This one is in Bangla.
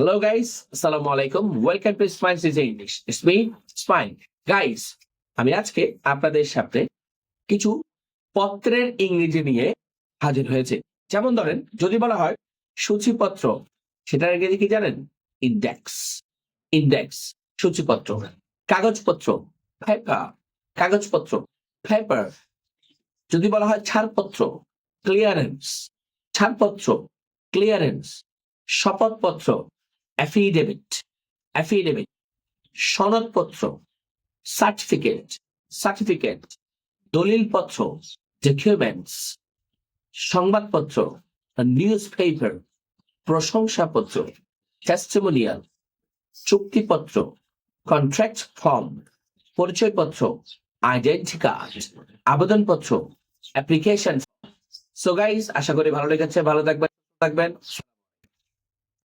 Hello guys, Assalamu alaikum. Welcome to Smile City English. It's me, Smile. Guys, আমি আজকে আপনাদের সাথে কিছু পত্রের ইংরেজি নিয়ে হাজির হয়েছে। যেমন ধরেন যদি বলা হয় সূচিপত্র সেটার ইংরেজি কি জানেন? ইন্ডেক্স ইন্ডেক্স সূচিপত্র। কাগজপত্র পেপার কাগজপত্র পেপার যদি বলা হয় ছাড়পত্র ক্লিয়ারেন্স ছাড়পত্র ক্লিয়ারেন্স শপথপত্র অ্যাফিডেভিট অ্যাফিডেভিট সনদপত্র সার্টিফিকেট সার্টিফিকেট দলিলপত্র ডকুমেন্টস সংবাদপত্র নিউজ পেপার প্রশংসাপত্র টেস্টিমোনিয়াল চুক্তিপত্র কন্ট্রাক্ট ফর্ম পরিচয়পত্র আইডেন্টি কার্ড আবেদনপত্র অ্যাপ্লিকেশন সো গাইজ আশা করি ভালো লেগেছে, ভালো থাকবেন থাকবেন।